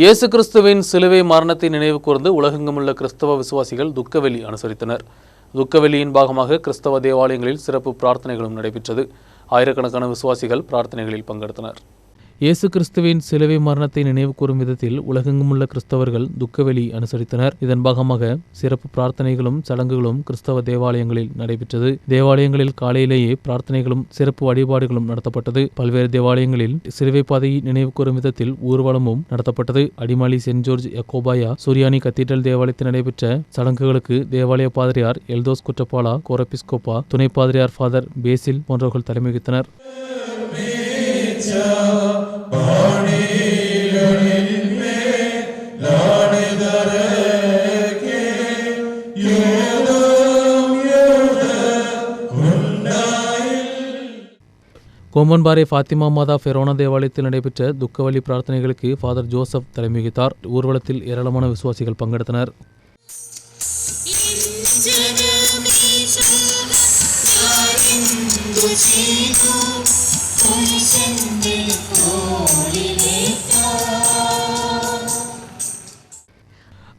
இயேசு கிறிஸ்துவின் சிலுவை மரணத்தை நினைவு கூர்ந்து உலகெங்குமுள்ள கிறிஸ்தவ விசுவாசிகள் துக்கவெளி அனுசரித்தனர். துக்கவெளியின் பாகமாக கிறிஸ்தவ தேவாலயங்களில் சிறப்பு பிரார்த்தனைகளும் நடைபெற்றது. ஆயிரக்கணக்கான விசுவாசிகள் பிரார்த்தனைகளில் பங்கெடுத்தனர். இயேசு கிறிஸ்துவின் சிலுவை மரணத்தை நினைவு கூறும் விதத்தில் உலகெங்குமுள்ள கிறிஸ்தவர்கள் துக்கவெளி அனுசரித்தனர். இதன் பாகமாக சிறப்பு பிரார்த்தனைகளும் சடங்குகளும் கிறிஸ்தவ தேவாலயங்களில் நடைபெற்றது. தேவாலயங்களில் காலையிலேயே பிரார்த்தனைகளும் சிறப்பு வழிபாடுகளும் நடத்தப்பட்டது. பல்வேறு தேவாலயங்களில் சிலுவை பாதையை நினைவு கூறும் விதத்தில் ஊர்வலமும் நடத்தப்பட்டது. அடிமாலி சென்ட் ஜோர்ஜ் யக்கோபாயா சூரியானி கத்தீட்ரல் தேவாலயத்தில் நடைபெற்ற சடங்குகளுக்கு தேவாலய பாதிரியார் எல்தோஸ் குற்றப்பாலா கோரபிஸ்கோப்பா துணை பாதிரியார் ஃபாதர் பேசில் போன்றவர்கள் தலைமை வகித்தனர் கோம்பன்பாறை ஃபாத்திமா மாதா ஃபெரோனா தேவாலயத்தில் நடைபெற்ற துக்கவழி பிரார்த்தனைகளுக்கு ஃபாதர் ஜோசப் தலைமை வகித்தார் ஊர்வலத்தில் ஏராளமான விசுவாசிகள் பங்கெடுத்தனர். おいしんでおりめ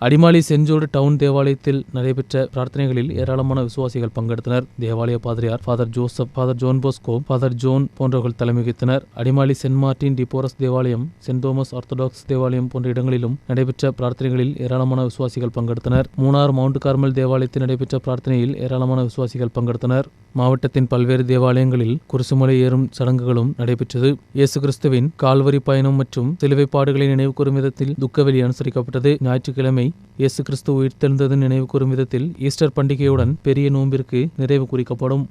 அடிமாலி செஞ்சோடு டவுன் தேவாலயத்தில் நடைபெற்ற பிரார்த்தனைகளில் ஏராளமான விசுவாசிகள் பங்கெடுத்தனர். தேவாலய பாதிரியார் father Joseph father John Bosco father John போன்றவர்கள் தலைமை வகித்தனர். அடிமாலி சென்ட் மார்ட்டின் டிபோரஸ் தேவாலயம் சென்ட் தோமஸ் ஆர்த்தடாக்ஸ் தேவாலயம் போன்ற இடங்களிலும் நடைபெற்ற பிரார்த்தனைகளில் ஏராளமான விசுவாசிகள் பங்கெடுத்தனர். மூணார் மவுண்ட் கார்மல் தேவாலயத்தில் நடைபெற்ற பிரார்த்தனையில் ஏராளமான விசுவாசிகள் பங்கெடுத்தனர். மாவட்டத்தின் பல்வேறு தேவாலயங்களில் குருசுமலை ஏறும் சடங்குகளும் நடைபெற்றது. இயேசு கிறிஸ்துவின் கால்வரி பயணம் மற்றும் சிலுவை பாடுகளை நினைவு கூறும் விதத்தில் துக்கவெளி அனுசரிக்கப்பட்டது. ஞாயிற்றுக்கிழமை இயேசு கிறிஸ்து உயிர்த்தெழுந்தது நினைவு கூறும் விதத்தில் ஈஸ்டர் பண்டிகையுடன் பெரிய நோன்பிற்கு நிறைவு குறிக்கப்படும்.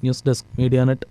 News desk மீடியாநெட்